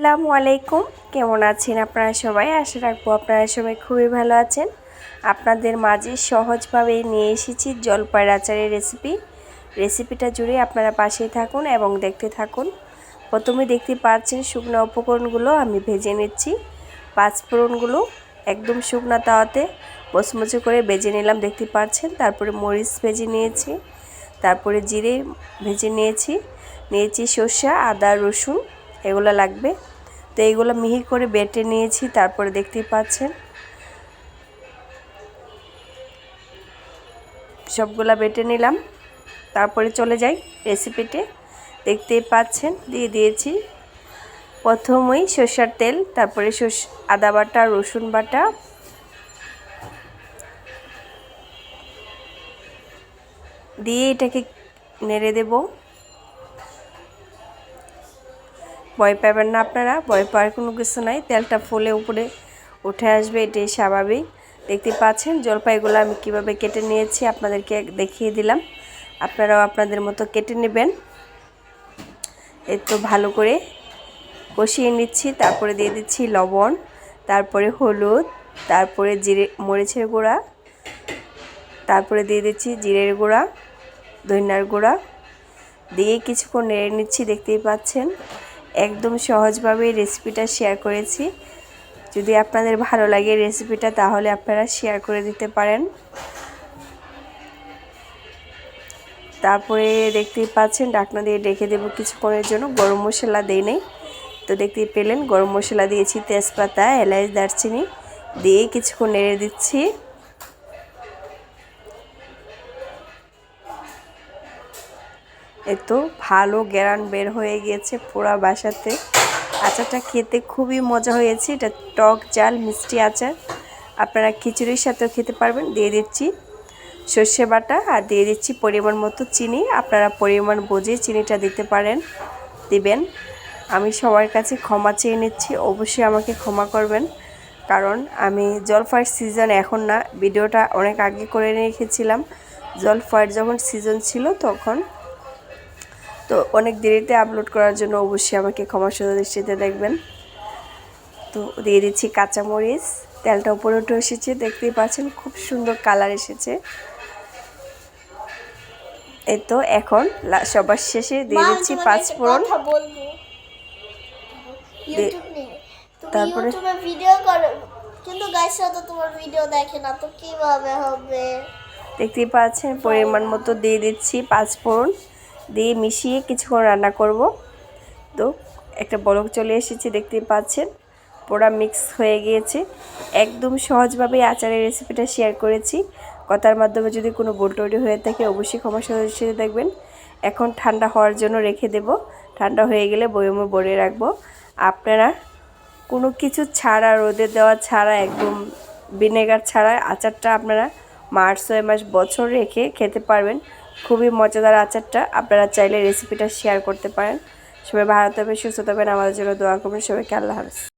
আসসালামু আলাইকুম। কেমন আছেন আপনারা সবাই? আশা রাখব আপনারা সবাই খুবই ভালো আছেন। আপনাদের মাঝে সহজভাবে নিয়ে এসেছি জলপাইয়ের আচারের রেসিপি রেসিপিটা জুড়ে আপনারা পাশেই থাকুন এবং দেখতে থাকুন। প্রথমে দেখতে পাচ্ছেন শুকনো উপকরণগুলো আমি ভেজে নিচ্ছি। পাঁচফোড়নগুলো একদম শুকনো তাওয়াতে মচমচে করে ভেজে নিলাম, দেখতে পাচ্ছেন? তারপরে মরিচ ভেজে নিয়েছি। তারপরে জিরে ভেজে নিয়েছি। নিয়েছি সর্ষা, আদা, রসুন, এগুলো লাগবে। তো এইগুলো মিহি করে বেটে নিয়েছি, তারপরে দেখতেই পাচ্ছেন। সবগুলা বেটে নিলাম। তারপরে চলে যাই রেসিপিতে দেখতেই পাচ্ছেন, দিয়ে দিয়েছি প্রথমেই সর্ষার তেল, তারপরে সর্ষ, আদা বাটা, রসুন বাটা। দিয়ে এটাকে নেড়ে দেবো। ভয় পাবেন না আপনারা, ভয় পাওয়ার কোনো কিছু নাই। তেলটা ফুলে উপরে উঠে আসবে, এটাই স্বাভাবিক। দেখতে পাচ্ছেন জলপাইগুলো আমি কীভাবে কেটে নিয়েছি, আপনাদেরকে দেখিয়ে দিলাম। আপনারাও আপনাদের মতো কেটে নেবেন। একটু ভালো করে কষিয়ে নিচ্ছি, তারপরে দিয়ে দিচ্ছি লবণ, তারপরে হলুদ, তারপরে জিরে, মরিচের গুঁড়া, তারপরে দিয়ে দিচ্ছি জিরের গুঁড়া, ধনিয়ার গুঁড়া। দিয়ে কিছুক্ষণ নেড়ে নিচ্ছি, দেখতেই পাচ্ছেন। একদম সহজভাবে রেসিপিটা শেয়ার করেছি। যদি আপনাদের ভালো লাগে রেসিপিটা তাহলে আপনারা শেয়ার করে দিতে পারেন। তারপরে দেখতেই পাচ্ছেন ডাকনা দিয়ে ডেকে দেবো কিছুক্ষণের জন্য। গরম মশলা দেই নেই। তো দেখতেই পেলেন, গরম মশলা দিয়েছি তেজপাতা, এলাচ, দারচিনি দিয়ে কিছুক্ষণ নেড়ে দিচ্ছি। এতো ভালো গ্যারান বের হয়ে গিয়েছে পোড়া বাসাতে। আচারটা খেতে খুবই মজা হয়েছে। এটা টক জাল, মিষ্টি আচার। আপনারা খিচুড়ির সাথেও খেতে পারবেন। দিয়ে দিচ্ছি সর্ষে বাটা আর দিয়ে দিচ্ছি পরিমাণ মতো চিনি। আপনারা পরিমাণ বুঝে চিনিটা দিতে পারেন, দিবেন। আমি সবার কাছে ক্ষমা চেয়ে নিচ্ছি। অবশ্যই আমাকে ক্ষমা করবেন। কারণ আমি জলফাইয়ের সিজন এখন না, ভিডিওটা অনেক আগে করে রেখেছিলাম। জলফাইয়ের যখন সিজন ছিল তখন তো অনেক দেরিতে আপলোড করার জন্য অবশ্যই আমাকে ক্ষমা সুন্দর দৃষ্টিতে দেখবেন। তো দিয়ে দিচ্ছি কাঁচামরিচ তেলটা উপরে উঠে এসেছে দেখতেই পাচ্ছেন খুব সুন্দর কালার এসেছে। এই তো এখন সবার শেষে দিয়ে দিচ্ছি পাঁচ ফোড়ন। তারপরে? ভিডিও করো। কিন্তু গাইসরা তো তোমার ভিডিও দেখে না তো কীভাবে হবে? দেখতেই পাচ্ছেন পরিমাণ মতো দিয়ে দিচ্ছি পাঁচ ফোড়ন। দিয়ে মিশিয়ে কিছুক্ষণ রান্না করব। তো একটা বলক চলে এসেছে, দেখতেই পাচ্ছেন। পোড়া মিক্স হয়ে গিয়েছে। একদম সহজভাবে আচারের রেসিপিটা শেয়ার করেছি। কথার মাধ্যমে যদি কোনো বোল তৈরি হয়ে থাকে, অবশ্যই ক্ষমা সদস্য দেখবেন। এখন ঠান্ডা হওয়ার জন্য রেখে দেব। ঠান্ডা হয়ে গেলে বয়মে বড়ে রাখব। আপনারা কোনো কিছু ছাড়া, রোদে দেওয়া ছাড়া, একদম ভিনেগার ছাড়া আচারটা আপনারা মার্চ, ছয় মাস বছর রেখে খেতে পারবেন। খুবই মজাদার আচারটা। আপনারা চাইলে রেসিপিটা শেয়ার করতে পারেন। সবাই ভালো থাকবেন, সুস্থ থাকবেন। আমাদের জন্য দোয়া করবেন। সবাইকে আল্লাহ হাফিজ।